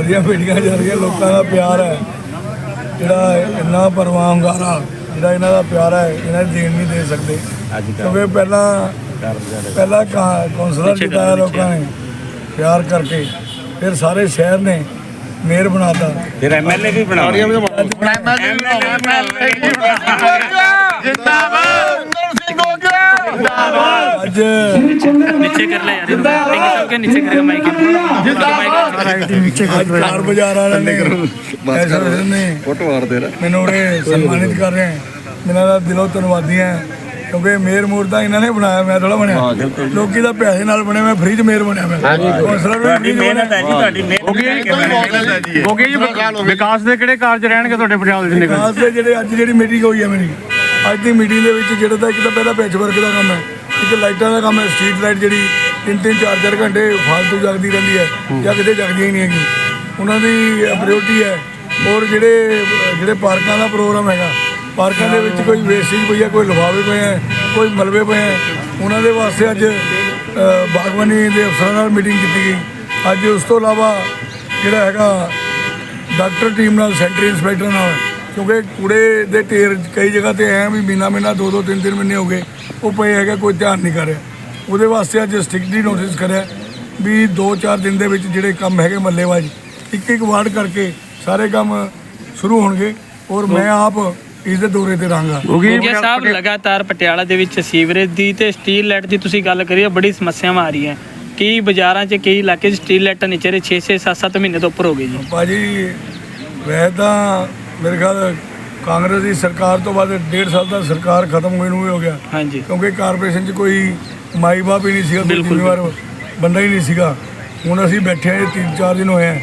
ਸਾਡੀਆਂ ਮੀਟਿੰਗਾਂ ਚੱਲ ਰਹੀਆਂ ਲੋਕਾਂ ਦਾ ਪਿਆਰ ਹੈ। ਜਿਹੜਾ ਇੰਨਾ ਪਰਵਾਹ ਹੁੰਗਾਰਾ ਜਿਹੜਾ ਇਹਨਾਂ ਦਾ ਪਿਆਰ ਹੈ ਇਹਨਾਂ ਨੂੰ ਦੇਣ ਨਹੀਂ ਦੇ ਸਕਦੇ। ਕਿਉਂਕਿ ਪਹਿਲਾਂ ਪਹਿਲਾਂ ਕਾ- ਕੌਂਸਲਰ ਜਿਤਾਇਆ ਲੋਕਾਂ ਨੇ ਪਿਆਰ ਕਰਕੇ ਫਿਰ ਸਾਰੇ ਸ਼ਹਿਰ ਨੇ ਮੇਅਰ ਬਣਾਤਾ। ਫਿਰ ਐਮਐਲਏ ਵੀ ਬਣਾ ਅੱਜ नीचे कर ले यार टिंग सबके नीचे करेगा माइक ਅੱਜ ਕਾਰ ਬਾਜ਼ਾਰ ਵਾਲਿਆਂ ਨੇ ਐਸੋਸੀਏਸ਼ਨ ਨੇ ਫੋਟੋ ਮਾਰਦੇ ਨਾ ਮੈਨੂੰ ਉਹਨੇ ਸਨਮਾਨਿਤ ਕਰ ਰਹੇ ਹੈ ਮੇਰਾ ਦਾ ਦਿਲੋਂ ਧੰਨਵਾਦੀ ਹੈ ਕਿਉਂਕਿ ਮੇਅਰ ਮੂਰ ਤਾਂ ਇਹਨਾਂ ਨੇ ਬਣਾਇਆ ਮੈਂ ਥੋੜਾ ਬਣਿਆ ਲੋਕੀ ਦਾ ਪੈਸੇ ਨਾਲ ਬਣਿਆ ਮੈਂ ਫ੍ਰੀ ਚ ਮੇਅਰ ਬਣਿਆ ਮੈਂ ਕੌਂਸਲਰ ਵੀ free 'ਚ ਮਿਹਨਤ ਹੈ ਬਣਿਆ ਜੀ ਤੁਹਾਡੀ ਮਿਹਨਤ ਹੋਗੇ ਜੀ ਵਿਕਾਸ ਦੇ ਕਿਹੜੇ ਕਾਰਜ ਰਹਿਣਗੇ ਤੁਹਾਡੇ ਪਟਿਆਲੇ ਜ਼ਿਲ੍ਹੇ ਵਿੱਚ ਖਾਸ ਦੇ ਜਿਹੜੇ ਅੱਜ ਜਿਹੜੀ ਮੀਟਿੰਗ ਹੋਈ ਹੈ ਮੇਰੀ ਅੱਜ ਦੀ ਮੀਟਿੰਗ ਦੇ ਵਿੱਚ ਜਿਹੜਾ ਤਾਂ ਇੱਕ ਤਾਂ ਪਹਿਲਾਂ ਪੈਚ ਵਰਕ ਦਾ ਕੰਮ ਹੈ ਇੱਕ ਲਾਈਟਾਂ ਦਾ ਕੰਮ ਹੈ ਸਟਰੀਟ ਲਾਈਟ ਜਿਹੜੀ ਤਿੰਨ ਤਿੰਨ ਚਾਰ ਚਾਰ ਘੰਟੇ ਫਾਲਤੂ ਜਗਦੀ ਰਹਿੰਦੀ ਹੈ ਜਾਂ ਕਿਤੇ ਜਗਦੀਆਂ ਹੀ ਨਹੀਂ ਹੈਗੀ ਉਹਨਾਂ ਦੀ ਪ੍ਰਾਇੋਰਟੀ ਹੈ। ਔਰ ਜਿਹੜੇ ਜਿਹੜੇ ਪਾਰਕਾਂ ਦਾ ਪ੍ਰੋਗਰਾਮ ਹੈਗਾ ਪਾਰਕਾਂ ਦੇ ਵਿੱਚ ਕੋਈ ਵੇਸਟੇਜ ਪਈ ਹੈ ਕੋਈ ਲਿਫਾਫੇ ਪਏ ਹੈ ਕੋਈ ਮਲਬੇ ਪਏ ਹੈ ਉਹਨਾਂ ਦੇ ਵਾਸਤੇ ਅੱਜ ਅ, ਬਾਗਬਾਨੀ ਦੇ ਅਫਸਰਾਂ ਨਾਲ ਮੀਟਿੰਗ ਕੀਤੀ ਗਈ। ਅੱਜ ਉਸ ਤੋਂ ਇਲਾਵਾ ਜਿਹੜਾ ਹੈਗਾ ਡਾਕਟਰ ਟੀਮ ਨਾਲ ਸੈਂਟਰ ਇੰਸਪੈਕਟਰ ਨਾਲ ਕਿਉਂਕਿ ਕੂੜੇ ਦੇ ਢੇਰ ਕਈ ਜਗ੍ਹਾ ਤੇ ਐ ਵੀ ਮਹੀਨਾ ਮਹੀਨਾ ਦੋ ਦੋ ਤਿੰਨ ਤਿੰਨ ਮਹੀਨੇ ਹੋ ਗਏ ਉਹ ਪਏ ਹੈਗਾ ਕੋਈ ਧਿਆਨ ਨਹੀਂ ਕਰ ਰਿਹਾ। ਉਹਦੇ ਵਾਸਤੇ ਅੱਜ ਸਟ੍ਰਿਕਟਲੀ ਨੋਟਿਸ ਕਰਿਆ ਵੀ 2-4 ਦਿਨ ਦੇ ਵਿੱਚ ਜਿਹੜੇ ਕੰਮ ਹੈਗੇ ਮੱਲੇਵਾਜ ਇੱਕ ਇੱਕ ਵਾਰਡ ਕਰਕੇ ਸਾਰੇ ਕੰਮ ਸ਼ੁਰੂ ਹੋਣਗੇ ਔਰ ਮੈਂ ਆਪ ਇਸ ਦੇ ਦੌਰੇ ਤੇ ਰਹਾਂਗਾ। ਗੋਗਿਆ ਸਾਹਿਬ ਲਗਾਤਾਰ ਪਟਿਆਲਾ ਦੇ ਵਿੱਚ ਸੀਵਰੇਜ ਦੀ ਤੇ ਸਟੀਲ ਲਾਈਟ ਦੀ ਤੁਸੀਂ ਗੱਲ ਕਰੀ ਹੈ ਬੜੀ ਸਮੱਸਿਆਵਾਂ ਆ ਰਹੀਆਂ ਕਈ ਬਾਜ਼ਾਰਾਂ 'ਚ ਕਈ ਇਲਾਕੇ 'ਚ ਸਟੀਲ ਲਾਈਟਾਂ ਨਹੀਂ ਚੱਲ 6 6 7 7 ਮਹੀਨੇ ਤੋਂ ਉੱਪਰ ਹੋ ਗਏ ਜੀ। ਭਾਜੀ ਵੈਸੇ ਤਾਂ ਮੇਰੇ ਖਿਆਲ ਕਾਂਗਰਸ ਦੀ ਸਰਕਾਰ ਤੋਂ ਬਾਅਦ ਡੇਢ ਸਾਲ ਦਾ ਸਰਕਾਰ ਖਤਮ ਹੋਈ ਨੂੰ ਹੀ ਹੋ ਗਿਆ। ਹਾਂਜੀ। ਕਿਉਂਕਿ ਕਾਰਪੋਰੇਸ਼ਨ 'ਚ ਕੋਈ ਮਾਈ ਬਾਪ ਹੀ ਨਹੀਂ ਸੀਗਾ ਕੋਈ ਬਿਲਕੁਲ। ਜ਼ਿੰਮੇਵਾਰ ਬੰਦਾ ਹੀ ਨਹੀਂ ਸੀਗਾ। ਹੁਣ ਅਸੀਂ ਬੈਠੇ ਹਾਂ ਤਿੰਨ ਚਾਰ ਦਿਨ ਹੋਏ ਆ।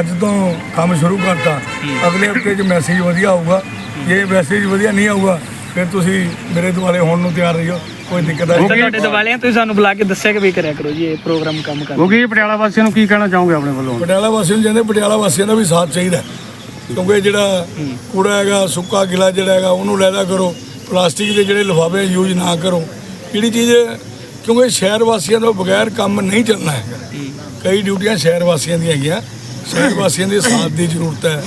ਅੱਜ ਤੋਂ ਕੰਮ ਸ਼ੁਰੂ ਕਰਤਾ। ਅਗਲੇ ਹਫ਼ਤੇ 'ਚ ਮੈਸੇਜ ਵਧੀਆ ਆਊਗਾ। ਜੇ ਮੈਸੇਜ ਵਧੀਆ ਨਹੀਂ ਆਊਗਾ ਫਿਰ ਤੁਸੀਂ ਮੇਰੇ ਦੁਆਲੇ ਹੋਣ ਨੂੰ ਤਿਆਰ ਰਹੀਓ। ਕੋਈ ਦਿੱਕਤ ਤਾਂ ਨਹੀਂ। ਤੁਹਾਡੇ ਦਿਵਾਲਿਆਂ ਤੁਸੀਂ ਸਾਨੂੰ ਬੁਲਾ ਕੇ ਦੱਸਿਆ ਕਿ ਵੀ ਕਰਿਆ ਕਰੋ ਜੀ ਇਹ ਪ੍ਰੋਗਰਾਮ ਕੰਮ ਕਰ ਜੀ ਪਟਿਆਲਾ ਵਾਸੀਆਂ ਨੂੰ ਕੀ ਕਹਿਣਾ ਚਾਹੋਗੇ ਆਪਣੇ ਵੱਲੋਂ? ਪਟਿਆਲਾ ਵਾਸੀਆਂ ਨੂੰ ਕਹਿੰਦੇ ਪਟਿਆਲਾ ਵਾਸੀਆਂ ਦਾ ਵੀ ਸਾਥ ਚਾਹੀਦਾ। ਹੈ। ਕਿਉਂਕਿ ਜਿਹੜਾ ਕੂੜਾ ਹੈਗਾ ਸੁੱਕਾ ਗਿਲਾ ਜਿਹੜਾ ਹੈਗਾ ਉਹਨੂੰ ਲੈਦਾ ਕਰੋ। ਪਲਾਸਟਿਕ ਦੇ ਜਿਹੜੇ ਲਿਫਾਫੇ ਯੂਜ਼ ਨਾ ਕਰੋ। ਜਿਹੜੀ ਚੀਜ਼ ਕਿਉਂਕਿ ਸ਼ਹਿਰ ਵਾਸੀਆਂ ਤੋਂ ਬਗੈਰ ਕੰਮ ਨਹੀਂ ਚੱਲਣਾ ਹੈਗਾ। ਕਈ ਡਿਊਟੀਆਂ ਸ਼ਹਿਰ ਵਾਸੀਆਂ ਦੀਆਂ ਹੈਗੀਆਂ। ਸ਼ਹਿਰ ਵਾਸੀਆਂ ਦੇ ਸਾਥ ਦੀ ਜ਼ਰੂਰਤ ਹੈ।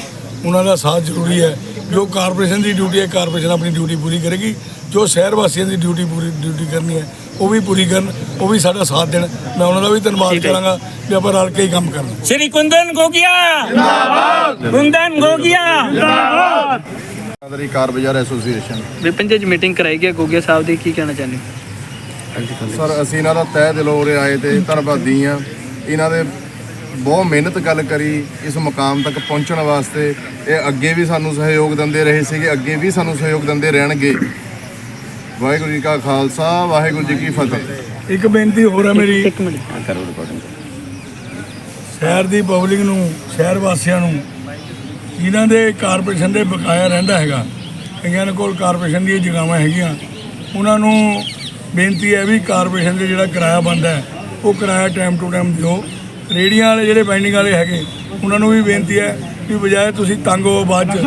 ਉਹਨਾਂ ਦਾ ਸਾਥ ਜ਼ਰੂਰੀ ਹੈ। ਜੋ ਕਾਰਪੋਰੇਸ਼ਨ ਦੀ ਡਿਊਟੀ ਹੈ ਕਾਰਪੋਰੇਸ਼ਨ ਆਪਣੀ ਡਿਊਟੀ ਪੂਰੀ ਕਰੇਗੀ। ਜੋ ਸ਼ਹਿਰ ਵਾਸੀਆਂ ਦੀ ਡਿਊਟੀ ਪੂਰੀ ਡਿਊਟੀ ਕਰਨੀ ਹੈ ਉਹ ਵੀ ਪੂਰੀ ਕਰਨ ਉਹ ਵੀ ਸਾਡਾ ਸਾਥ ਦੇਣ। ਮੈਂ ਉਹਨਾਂ ਦਾ ਵੀ ਧੰਨਵਾਦ ਕਰਾਂਗਾ ਵੀ ਆਪਾਂ ਰਲ ਕੇ ਹੀ ਕੰਮ ਕਰਨਾ। ਸ੍ਰੀ ਕੁੰਦਨ ਗੋਗਿਆ! ਜਿੰਦਾਬਾਦ। ਕੁੰਦਨ ਗੋਗਿਆ! ਆਦਰੀ ਕਾਰ ਬਾਜ਼ਾਰ ਐਸੋਸੀਏਸ਼ਨ। ਵਿਪਨ ਜੀ ਮੀਟਿੰਗ ਕਰਾਈ ਗਈ ਗੋਗਿਆ ਸਾਹਿਬ ਦੀ ਕੀ ਕਹਿਣਾ ਚਾਹੁੰਦੇ ਹੋ? ਸਰ ਅਸੀਂ ਇਹਨਾਂ ਦਾ ਤਹਿ ਦਿਲੋਂ ਉਰੇ ਆਏ ਤੇ ਧੰਨਵਾਦੀ ਆ ਇਹਨਾਂ ਦੇ ਬਹੁਤ ਮਿਹਨਤ ਗੱਲ ਕਰੀ ਇਸ ਮੁਕਾਮ ਤੱਕ ਪਹੁੰਚਣ ਵਾਸਤੇ। ਇਹ ਅੱਗੇ ਵੀ ਸਾਨੂੰ ਸਹਿਯੋਗ ਦਿੰਦੇ ਰਹੇ ਸੀਗੇ ਅੱਗੇ ਵੀ ਸਾਨੂੰ ਸਹਿਯੋਗ ਦਿੰਦੇ ਰਹਿਣਗੇ। ਵਾਹਿਗੁਰੂ ਜੀ ਕਾ ਖਾਲਸਾ ਵਾਹਿਗੁਰੂ ਜੀ ਕੀ ਫਤਿਹ। ਇੱਕ ਬੇਨਤੀ ਹੋਰ ਹੈ ਮੇਰੀ। ਇੱਕ ਮਿੰਟ। ਕਰੋ ਰਿਕਾਰਡਿੰਗ ਸ਼ਹਿਰ ਦੀ ਪਬਲਿਕ ਨੂੰ ਸ਼ਹਿਰ ਵਾਸੀਆਂ ਨੂੰ ਜਿਨ੍ਹਾਂ ਦੇ ਕਾਰਪੋਰੇਸ਼ਨ ਦੇ ਬਕਾਇਆ ਰਹਿੰਦਾ ਹੈਗਾ ਕਈਆਂ ਦੇ ਕੋਲ ਕਾਰਪੋਰੇਸ਼ਨ ਦੀਆਂ ਜਗ੍ਹਾਵਾਂ ਹੈਗੀਆਂ ਉਹਨਾਂ ਨੂੰ ਬੇਨਤੀ ਹੈ ਵੀ ਕਾਰਪੋਰੇਸ਼ਨ ਦੇ ਜਿਹੜਾ ਕਿਰਾਇਆ ਬਣਦਾ ਹੈ ਉਹ ਕਿਰਾਇਆ ਟਾਈਮ ਟੂ ਟਾਈਮ ਦਿਓ। ਰੇੜੀਆਂ ਵਾਲੇ ਜਿਹੜੇ ਬਾਈਂਡਿੰਗ ਵਾਲੇ ਹੈਗੇ ਉਹਨਾਂ ਨੂੰ ਵੀ ਬੇਨਤੀ ਹੈ ਵੀ ਬਜਾਏ ਤੁਸੀਂ ਤੰਗ ਹੋ ਬਾਅਦ ਚ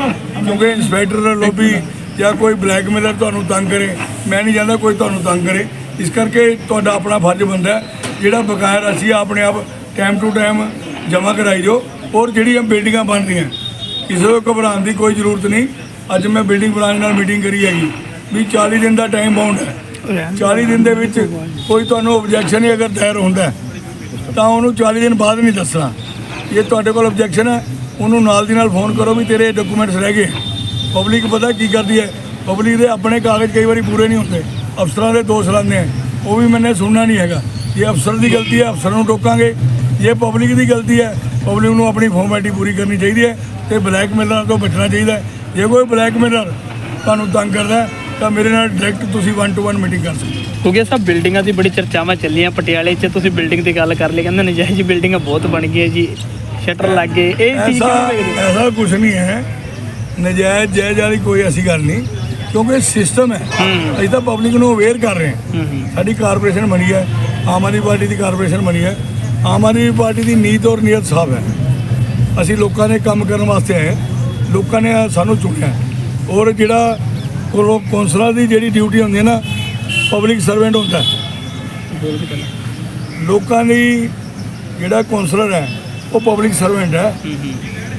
ਕਿਉਂਕਿ ਇੰਸਪੈਕਟਰ ਲੋਬੀ ਜਾਂ ਕੋਈ ਬਲੈਕਮੇਲਰ ਤੁਹਾਨੂੰ ਤੰਗ ਕਰੇ, ਮੈਂ ਨਹੀਂ ਚਾਹੁੰਦਾ ਕੋਈ ਤੁਹਾਨੂੰ ਤੰਗ ਕਰੇ। ਇਸ ਕਰਕੇ ਤੁਹਾਡਾ ਆਪਣਾ ਫਰਜ਼ ਬਣਦਾ ਜਿਹੜਾ ਬਕਾਇਆ ਰਾਸ਼ੀ ਆਪਣੇ ਆਪ ਟਾਈਮ ਟੂ ਟਾਈਮ ਜਮ੍ਹਾਂ ਕਰਾਈ ਦਿਓ ਔਰ ਜਿਹੜੀਆਂ ਬਿਲਡਿੰਗਾਂ ਬਣ ਰਹੀਆਂ ਕਿਸੇ ਨੂੰ ਘਬਰਾਉਣ ਦੀ ਕੋਈ ਜ਼ਰੂਰਤ ਨਹੀਂ। ਅੱਜ ਮੈਂ ਬਿਲਡਿੰਗ ਬਣਾਉਣ ਨਾਲ ਮੀਟਿੰਗ ਕਰੀ ਹੈਗੀ। ਵੀ 40 ਦਿਨ ਦਾ ਟਾਈਮ ਬਾਉਂਡ ਹੈ। 40 ਦਿਨ ਦੇ ਵਿੱਚ ਕੋਈ ਤੁਹਾਨੂੰ ਆਬਜੈਕਸ਼ਨ ਹੀ ਅਗਰ ਦਾਇਰ ਹੁੰਦਾ ਤਾਂ ਉਹਨੂੰ 40 ਦਿਨ ਬਾਅਦ ਨਹੀਂ ਦੱਸਣਾ। ਜੇ ਤੁਹਾਡੇ ਕੋਲ ਆਬਜੈਕਸ਼ਨ ਹੈ, ਉਹਨੂੰ ਨਾਲ ਦੀ ਨਾਲ ਫੋਨ ਕਰੋ ਵੀ ਤੇਰੇ ਡਾਕੂਮੈਂਟਸ ਰਹਿ ਗਏ। ਪਬਲਿਕ ਪਤਾ ਕੀ ਕਰਦੀ ਹੈ? ਪਬਲਿਕ ਦੇ ਆਪਣੇ ਕਾਗਜ਼ ਕਈ ਵਾਰੀ ਪੂਰੇ ਨਹੀਂ ਹੁੰਦੇ। ਅਫਸਰਾਂ ਦੇ ਦੋਸ਼ ਲਾਉਂਦੇ ਆ। ਉਹ ਵੀ ਮੈਨੇ ਸੁਣਨਾ ਨਹੀਂ ਹੈਗਾ। ਜੇ ਅਫਸਰ ਦੀ ਗਲਤੀ ਹੈ ਅਫਸਰ ਨੂੰ ਟੋਕਾਂਗੇ। ਜੇ ਪਬਲਿਕ ਦੀ ਗਲਤੀ ਹੈ ਪਬਲਿਕ ਨੂੰ ਆਪਣੀ ਫਾਰਮੈਲਿਟੀ ਪੂਰੀ ਕਰਨੀ ਚਾਹੀਦੀ ਹੈ ਤੇ ਬਲੈਕਮੇਲਰ ਤੋਂ ਬਚਣਾ ਚਾਹੀਦਾ ਜੇ ਕੋਈ ਬਲੈਕਮੇਲਰ ਤੁਹਾਨੂੰ ਤੰਗ ਕਰਦਾ ਤਾਂ ਮੇਰੇ ਨਾਲ ਡਾਇਰੈਕਟ ਤੁਸੀਂ 1 ਟੂ 1 ਮੀਟਿੰਗ ਕਰ ਸਕਦੇ ਹੋ। ਗੋਗਿਆ ਸਾਹਿਬ ਬਿਲਡਿੰਗਾਂ ਦੀ ਬੜੀ ਚਰਚਾਵਾਂ ਚੱਲੀਆਂ। ਪਟਿਆਲੇ 'ਚ ਤੁਸੀਂ ਬਿਲਡਿੰਗ ਦੀ ਗੱਲ ਕਰ ਲਈ। ਕਹਿੰਦੇ ਨਜਾਇਜ਼ ਬਿਲਡਿੰਗਾਂ ਬਹੁਤ ਬਣ ਗਈਆਂ ਜੀ। ਸ਼ਟਰ ਲੱਗ ਗਏ। ਇਹ ਚੀਜ਼? ਐਸਾ ਕੁਝ ਨਹੀਂ ਹੈ। ਨਜਾਇਜ਼ ਜਾਇਜ਼ ਵਾਲੀ ਕੋਈ ਐਸੀ ਗੱਲ ਨਹੀਂ ਕਿਉਂਕਿ ਸਿਸਟਮ ਹੈ। ਅਸੀਂ ਤਾਂ ਪਬਲਿਕ ਨੂੰ ਅਵੇਅਰ ਕਰ ਰਹੇ ਹਾਂ। ਸਾਡੀ ਕਾਰਪੋਰੇਸ਼ਨ ਬਣੀ ਹੈ ਆਮ ਆਦਮੀ ਪਾਰਟੀ ਦੀ ਕਾਰਪੋਰੇਸ਼ਨ ਬਣੀ ਹੈ। ਆਮ ਆਦਮੀ ਪਾਰਟੀ ਦੀ ਨੀਤ ਔਰ ਨੀਅਤ ਸਾਫ਼ ਹੈ। ਅਸੀਂ ਲੋਕਾਂ ਨੇ ਕੰਮ ਕਰਨ ਵਾਸਤੇ ਆਏ। ਲੋਕਾਂ ਨੇ ਸਾਨੂੰ ਚੁਣਿਆ। ਔਰ ਜਿਹੜਾ ਕੌਂਸਲਰ ਦੀ ਜਿਹੜੀ ਡਿਊਟੀ ਹੁੰਦੀ ਹੈ ਨਾ ਪਬਲਿਕ ਸਰਵੈਂਟ ਹੁੰਦਾ ਹੈ। ਲੋਕਾਂ ਦੀ ਜਿਹੜਾ ਕੌਂਸਲਰ ਹੈ ਉਹ ਪਬਲਿਕ ਸਰਵੈਂਟ ਹੈ।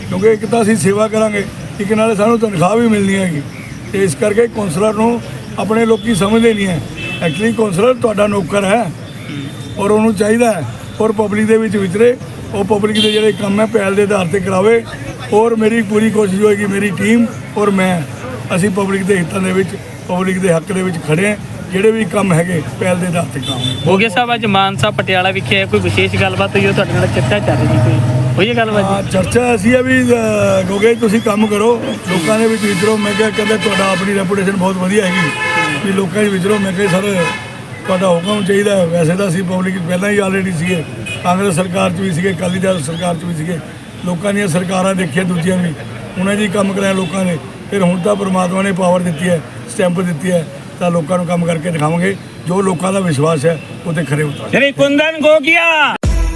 ਕਿਉਂਕਿ ਇੱਕ ਤਾਂ ਅਸੀਂ ਸੇਵਾ ਕਰਾਂਗੇ। ਇੱਕ ਨਾਲੇ ਸਾਨੂੰ ਤਨਖਾਹ ਵੀ ਮਿਲਣੀ ਹੈਗੀ। ਤੇ ਇਸ ਕਰਕੇ ਕੌਂਸਲਰ ਨੂੰ ਆਪਣੇ ਲੋਕੀ ਸਮਝਦੇ ਨਹੀਂ ਹੈ। ਐਕਚੁਅਲੀ ਕੌਂਸਲਰ ਤੁਹਾਡਾ ਨੌਕਰ ਹੈ ਔਰ ਉਹਨੂੰ ਚਾਹੀਦਾ ਹੈ ਔਰ ਪਬਲਿਕ ਦੇ ਵਿੱਚ ਵਿਚਰੇ ਉਹ ਪਬਲਿਕ ਦੇ ਜਿਹੜੇ ਕੰਮ ਹੈ ਪਹਿਲ ਦੇ ਆਧਾਰ ਤੇ ਕਰਾਵੇ ਔਰ ਮੇਰੀ ਪੂਰੀ ਕੋਸ਼ਿਸ਼ ਹੋਏਗੀ ਮੇਰੀ ਟੀਮ ਔਰ ਮੈਂ ਅਸੀਂ ਪਬਲਿਕ ਦੇ ਹਿੱਤਾਂ ਦੇ ਵਿੱਚ ਪਬਲਿਕ ਦੇ ਹੱਕ ਦੇ ਵਿੱਚ ਖੜੇ ਹਾਂ। ਜਿਹੜੇ ਵੀ ਕੰਮ ਹੈਗੇ ਪਹਿਲ ਦੇ ਆਧਾਰ ਤੇ ਕਰਾਂਗੇ ਗੋਗੇ ਸਾਹਿਬ, ਅੱਜ ਮਾਨਸਾ ਪਟਿਆਲਾ ਵਿਖੇ ਕੋਈ ਵਿਸ਼ੇਸ਼ ਗੱਲਬਾਤ ਹੋਈ ਉਹ ਤੁਹਾਡੇ ਨਾਲ ਚਰਚਾ ਚੱਲ ਰਹੀ ਕੋਈ ਹੋਈ ਇਹ ਗੱਲ ਬਾਜੀ ਹਾਂ ਚਰਚਾ ਅਸੀਂ ਆ ਵੀ ਕਿਉਂਕਿ ਤੁਸੀਂ ਕੰਮ ਕਰੋ। ਲੋਕਾਂ ਦੇ ਵਿੱਚ ਵਿਚਰੋ। ਮੈਂ ਕਿਹਾ ਕਹਿੰਦੇ ਤੁਹਾਡਾ ਆਪਣੀ ਰੈਪੂਟੇਸ਼ਨ ਬਹੁਤ ਵਧੀਆ ਹੈਗੀ। ਵੀ ਲੋਕਾਂ ਦੇ ਵਿਚਰੋ। ਮੈਂ ਕਿਹਾ ਸਰ ਤੁਹਾਡਾ ਹੁਕਮ ਚਾਹੀਦਾ ਵੈਸੇ ਤਾਂ ਅਸੀਂ ਪਬਲਿਕ ਪਹਿਲਾਂ ਹੀ ਆਲਰੇਡੀ ਸੀਗੇ। ਕਾਂਗਰਸ ਸਰਕਾਰ 'ਚ ਵੀ ਸੀਗੇ ਅਕਾਲੀ ਦਲ ਸਰਕਾਰ 'ਚ ਵੀ ਸੀਗੇ। ਲੋਕਾਂ ਦੀਆਂ ਸਰਕਾਰਾਂ ਦੇਖੀਆਂ ਦੂਜੀਆਂ ਵੀ। ਉਹਨਾਂ ਦੀ ਕੰਮ ਕਰਾਇਆ ਲੋਕਾਂ ਨੇ। ਫਿਰ ਹੁਣ ਤਾਂ ਪਰਮਾਤਮਾ ਨੇ ਪਾਵਰ ਦਿੱਤੀ ਹੈ ਸਟੈਂਪ ਦਿੱਤੀ ਹੈ। ਤਾਂ ਲੋਕਾਂ ਨੂੰ ਕੰਮ ਕਰਕੇ ਦਿਖਾਵਾਂਗੇ। ਜੋ ਲੋਕਾਂ ਦਾ ਵਿਸ਼ਵਾਸ ਹੈ ਉਹ ਤੇ ਖਰੇ ਉਤਰ। ਸ੍ਰੀ ਕੁੰਦਨ ਗੋਗਿਆ!